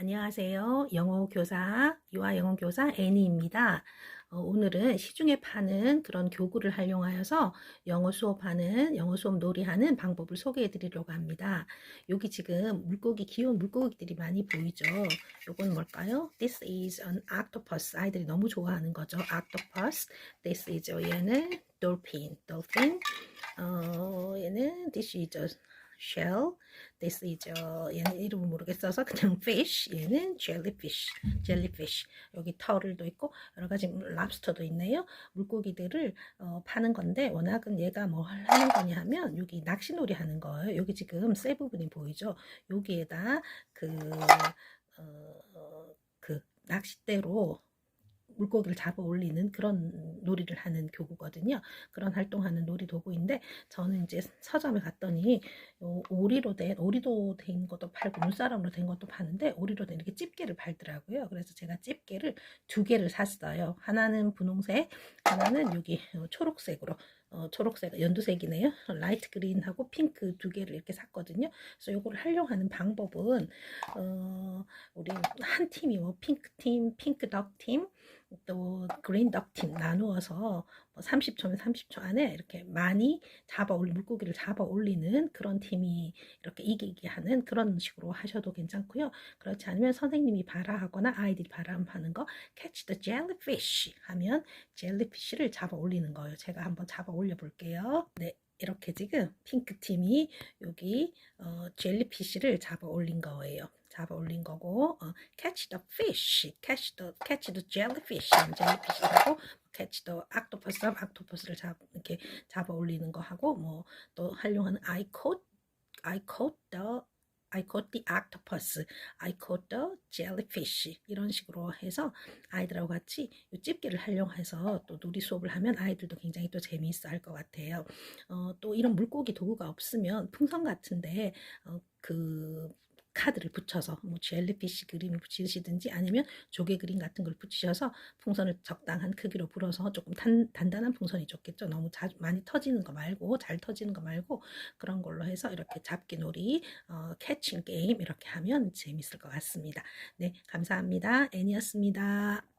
안녕하세요. 영어 교사, 유아 영어 교사 애니입니다. 어, 오늘은 시중에 파는 그런 교구를 활용하여서 영어 수업하는, 영어 수업 놀이하는 방법을 소개해 드리려고 합니다. 여기 지금 물고기, 귀여운 물고기들이 많이 보이죠? 요건 뭘까요? This is an octopus. 아이들이 너무 좋아하는 거죠. octopus. This is, 얘는 dolphin. dolphin. 어, 얘는 this is shell. This is 어, 얘는 이름을 모르겠어서 그냥 fish. 얘는 jellyfish. jellyfish. 여기 터틀도 있고 여러 가지 랍스터도 있네요. 물고기들을 어, 파는 건데 워낙은 얘가 뭐 하는 거냐 하면 여기 낚시놀이 하는 거예요. 여기 지금 쇠 부분이 보이죠? 여기에다 그 어, 그 낚싯대로 물고기를 잡아 올리는 그런 놀이를 하는 교구거든요. 그런 활동하는 놀이 도구인데 저는 이제 서점에 갔더니 요 오리로 된 오리도 된 것도 팔고 눈사람으로 된 것도 파는데 오리로 된 이렇게 집게를 팔더라고요. 그래서 제가 집게를 두 개를 샀어요. 하나는 분홍색, 하나는 여기 초록색으로 어, 초록색, 연두색이네요. 라이트 그린하고 핑크 두 개를 이렇게 샀거든요. 그래서 이거를 활용하는 방법은, 어, 우리 한 팀이 뭐 핑크 팀, 핑크 덕 팀, 또 그린 덕팀 나누어서 뭐 30초면 30초 안에 이렇게 많이 잡아 올리, 물고기를 잡아 올리는 그런 팀이 이렇게 이기게 하는 그런 식으로 하셔도 괜찮고요. 그렇지 않으면 선생님이 바라하거나 아이들이 바라하는 거, catch the jellyfish 하면 젤리피쉬를 잡아 올리는 거예요. 제가 한번 잡아 올려 볼게요. 네. 이렇게 지금 핑크 팀이 여기 어, 젤리피쉬를 잡아 올린 거예요. 잡아 올린 거고 어, catch the fish, catch the catch the jellyfish, 젤리피쉬하고 catch the octopus, octopus를 잡 이렇게 잡아 올리는 거 하고 뭐 또 활용하는 I caught, I caught the I caught the octopus, I caught the jellyfish 이런 식으로 해서 아이들하고 같이 이 집게를 활용해서 또 놀이 수업을 하면 아이들도 굉장히 또 재미있어 할 것 같아요. 어, 또 이런 물고기 도구가 없으면 풍선 같은데 어, 그 카드를 붙여서 뭐 젤리피쉬 그림을 붙이시든지 아니면 조개 그림 같은 걸 붙이셔서 풍선을 적당한 크기로 불어서 조금 단, 단단한 풍선이 좋겠죠. 너무 자주 많이 터지는 거 말고 잘 터지는 거 말고 그런 걸로 해서 이렇게 잡기 놀이, 어, 캐칭 게임 이렇게 하면 재밌을 것 같습니다. 네, 감사합니다. 애니였습니다.